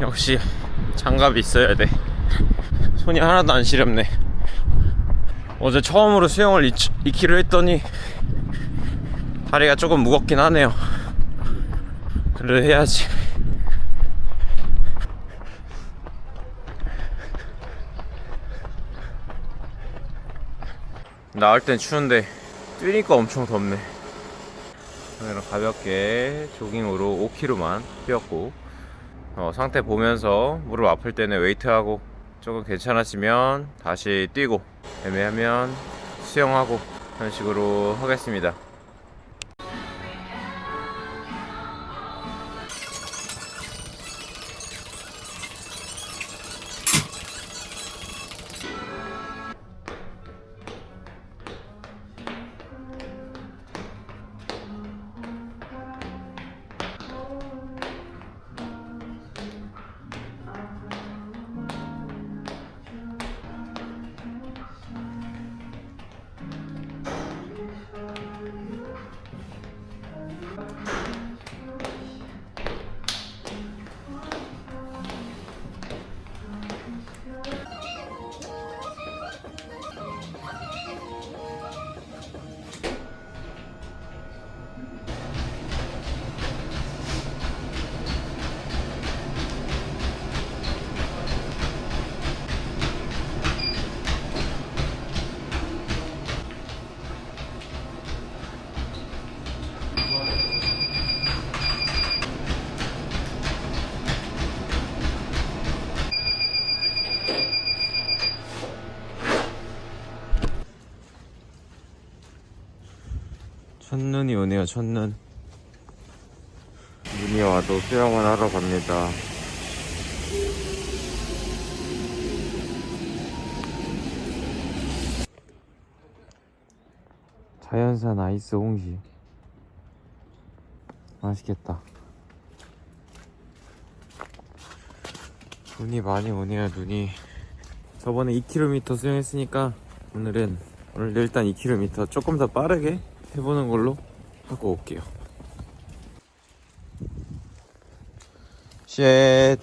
역시 장갑이 있어야 돼. 손이 하나도 안 시렵네. 어제 처음으로 수영을 2, 2km 했더니 다리가 조금 무겁긴 하네요. 그래 해야지. 나올 땐 추운데 뛰니까 엄청 덥네. 오늘은 가볍게 조깅으로 5km만 뛰었고 어, 상태 보면서 무릎 아플 때는 웨이트하고 조금 괜찮아지면 다시 뛰고 애매하면 수영하고 그런 식으로 하겠습니다. 첫눈이 오네요, 첫눈. 눈이 와도 수영을 하러 갑니다. 자연산 아이스 홍시. 맛있겠다. 눈이 많이 오네요, 눈이. 저번에 2km 수영했으니까 오늘은 오늘 일단 2km 조금 더 빠르게 해보는 걸로 하고 올게요. 쉣.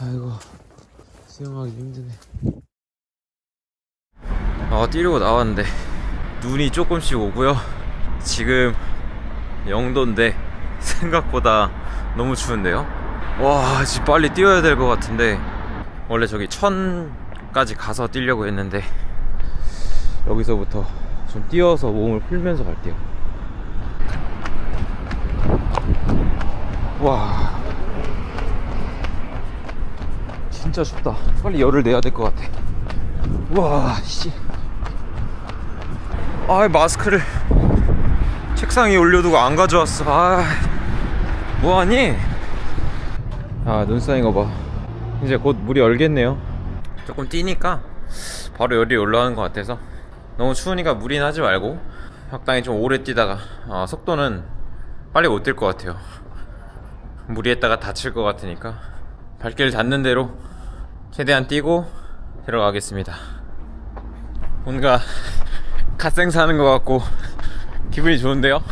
아이고 수영하기 힘드네. 아 뛰려고 나왔는데 눈이 조금씩 오고요. 지금 영도인데 생각보다 너무 추운데요. 와 지금 빨리 뛰어야 될 것 같은데 원래 저기 천까지 가서 뛰려고 했는데 여기서부터 좀 뛰어서 몸을 풀면서 갈게요. 와. 진짜 춥다. 빨리 열을 내야 될 것 같아. 와, 씨. 아, 마스크를 책상 위에 올려두고 안 가져왔어. 아, 뭐하니? 아, 눈 쌓인 거 봐. 이제 곧 물이 얼겠네요. 조금 뛰니까 바로 열이 올라오는 것 같아서 너무 추우니까 무리는 하지 말고 적당히 좀 오래 뛰다가 어, 속도는 빨리 못 뛸 것 같아요. 무리했다가 다칠 것 같으니까 발길 닿는 대로 최대한 뛰고 들어가겠습니다. 뭔가 갓생 사는 것 같고 기분이 좋은데요?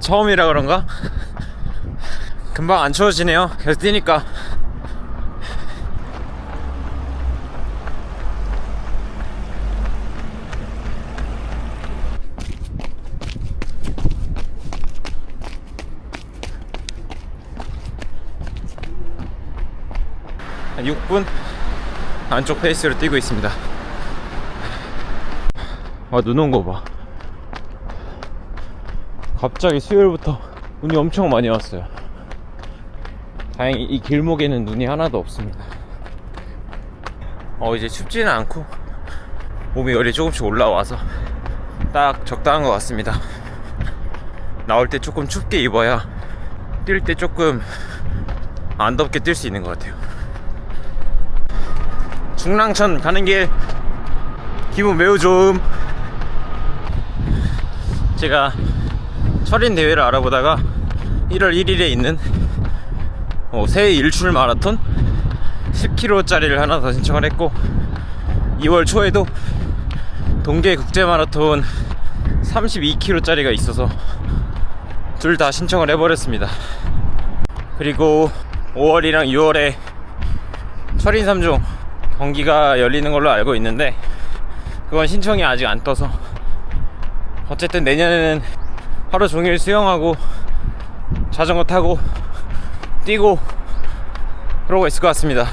처음이라 그런가? 금방 안 추워지네요. 계속 뛰니까. 한 6분 안쪽 페이스로 뛰고 있습니다. 와, 눈 온 거 봐. 갑자기 수요일부터 눈이 엄청 많이 왔어요. 다행히 이 길목에는 눈이 하나도 없습니다. 어, 이제 춥지는 않고 몸에 열이 조금씩 올라와서 딱 적당한 것 같습니다. 나올 때 조금 춥게 입어야 뛸 때 조금 안 덥게 뛸 수 있는 것 같아요. 중랑천 가는 길 기분 매우 좋음. 제가 철인 대회를 알아보다가 1월 1일에 있는 어, 새해 일출 마라톤 10km짜리를 하나 더 신청을 했고 2월 초에도 동계 국제 마라톤 32km짜리가 있어서 둘 다 신청을 해버렸습니다. 그리고 5월이랑 6월에 철인 3종 경기가 열리는 걸로 알고 있는데 그건 신청이 아직 안 떠서 어쨌든 내년에는 하루 종일 수영하고 자전거 타고 뛰고 그러고 있을 것 같습니다.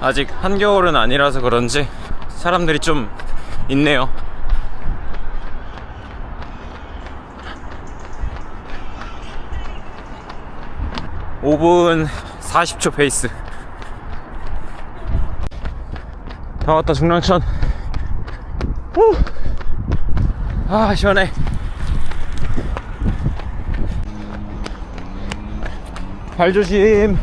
아직 한겨울은 아니라서 그런지 사람들이 좀 있네요. 5분 40초 페이스. 다 왔다 중랑천. 후. 아 시원해. 발 조심.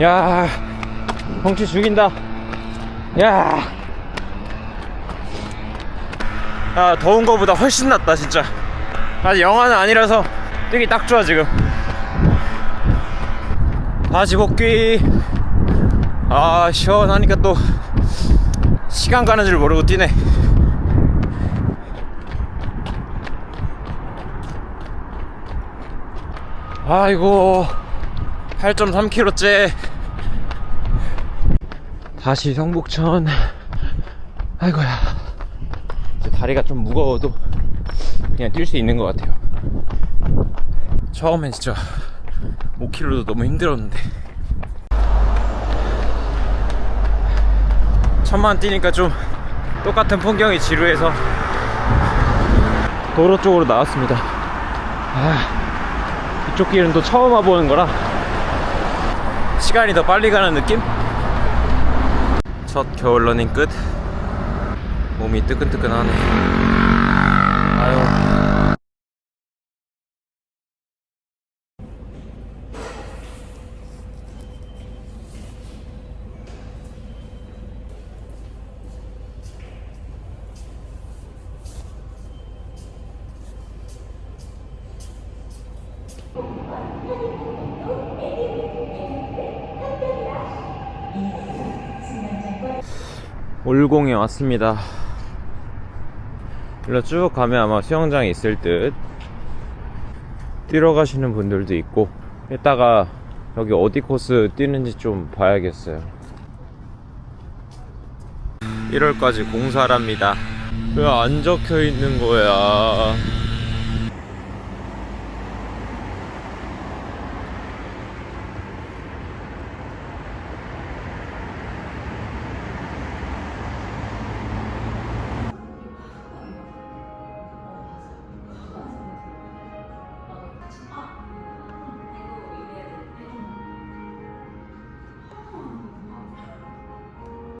야, 경치 죽인다. 야, 아 더운 거보다 훨씬 낫다 진짜. 아직 영하는 아니라서 뛰기 딱 좋아 지금. 다시 복귀. 아 시원하니까 또 시간 가는 줄 모르고 뛰네. 아이고 8.3km째. 다시 성북천. 아이고야. 이제 다리가 좀 무거워도 그냥 뛸 수 있는 것 같아요. 처음엔 진짜 5km도 너무 힘들었는데 천만 뛰니까 좀 똑같은 풍경이 지루해서 도로 쪽으로 나왔습니다. 아 이쪽 길은 또 처음 와보는 거라 시간이 더 빨리 가는 느낌? 첫 겨울 러닝 끝. 몸이 뜨끈뜨끈하네. 아유 올공에 왔습니다. 일로 쭉 가면 아마 수영장이 있을 듯. 뛰러 가시는 분들도 있고, 이따가 여기 어디 코스 뛰는지 좀 봐야겠어요. 1월까지 공사랍니다. 왜 안 적혀 있는 거야?